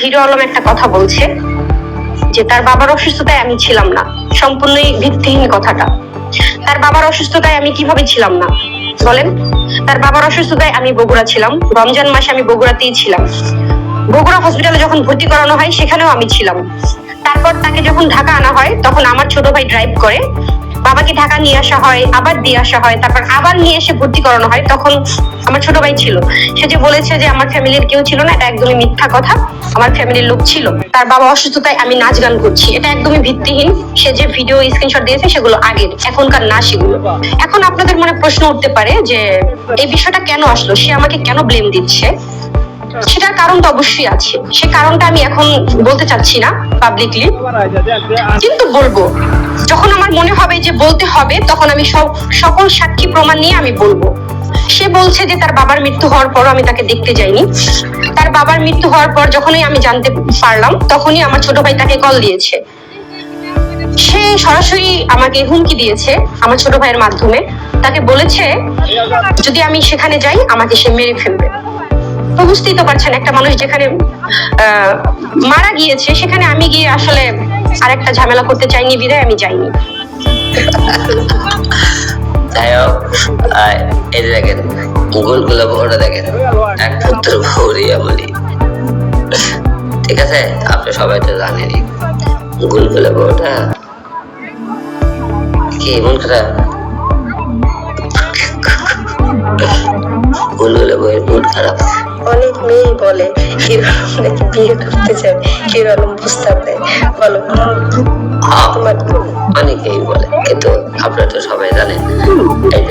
Hero Alam একটা কথা বলছে, যে তার বাবার অসুস্থতায় আমি ছিলাম না। সম্পূর্ণই ভিত্তিহীন কথাটা। তার বাবার অসুস্থতায় আমি কীভাবে ছিলাম না? বলেন, তার বাবার অসুস্থতায় আমি বগুড়া ছিলাম। রমজান মাসে আমি বগুড়াতেই ছিলাম। বগুড়া হসপিটালে যখন ভর্তি করানো হয়, সেখানেও আমি ছিলাম। তারপর তাকে যখন ঢাকা আনা হয়, তখন আমার ছোট ভাই ড্রাইভ করে। বাবাকে ঢাকা নিয়ে আসা হয়, আবার দিয়ে আসা হয়, তারপর আবার নিয়ে এসে ভর্তি করানো হয়। তখন আমার ছোট ভাই ছিল। সে যে বলেছে যে আমার ফ্যামিলির কেউ ছিল না, এটা একদমই মিথ্যা কথা। আমার ফ্যামিলির লোক ছিল। তার বাবা অসুস্থতায় আমি নাচ গান করছি। এটা একদমই ভিত্তিহীন। সে যে ভিডিও স্ক্রিনশট দিয়েছে, সেগুলো আগের, এখনকার না সেগুলো। এখন আপনাদের মনে প্রশ্ন উঠতে পারে যে, এই বিষয়টা কেন আসলো? সে আমাকে কেন ব্লেম দিচ্ছে? সেটার কারণ তো অবশ্যই আছে। সে কারণটা আমি এখন বলতে চাচ্ছি না পাবলিকলি কিন্তু বলব যখন আমার মনে হবে যে বলতে হবে, তখন আমি সব সকল সাক্ষী প্রমাণ নিয়ে আমি বলব। সে বলছে যে তার বাবার মৃত্যু হওয়ার পরও আমি তাকে দেখতে যাইনি। তার বাবার মৃত্যু হওয়ার পর যখনই আমি জানতে পারলাম, তখনই আমার ছোট ভাই তাকে কল দিয়েছে। সে সরাসরি আমাকে হুমকি দিয়েছে আমার ছোট ভাইয়ের মাধ্যমে। তাকে বলেছে, যদি আমি সেখানে যাই, আমাকে সে মেরে ফেলবে। তো বুঝতেই তো পারছেন, একটা মানুষ যেখানে মারা গিয়েছে, সেখানে আমি গিয়ে আসলে আরেকটা ঝামেলা করতে চাইনি বিধায় আমি যাইনি। যাই হোক এই যে দেখেন দেখেন এক পুত্র ভৌরিয়া বলি ঠিক আছে? আপনি সবাই তো জানেনই। গুলগুলো বড়টা কি মন খারাপ গুলগুলো বইয়ের মন খারাপ। অনেক মেয়েই বলে আলম নাকি বিয়ে করতে যাবে? হিরো আলম প্রস্তাব দেয়? বলো অনেকেই বলে, কিন্তু আপনারা তো সবাই জানেন এই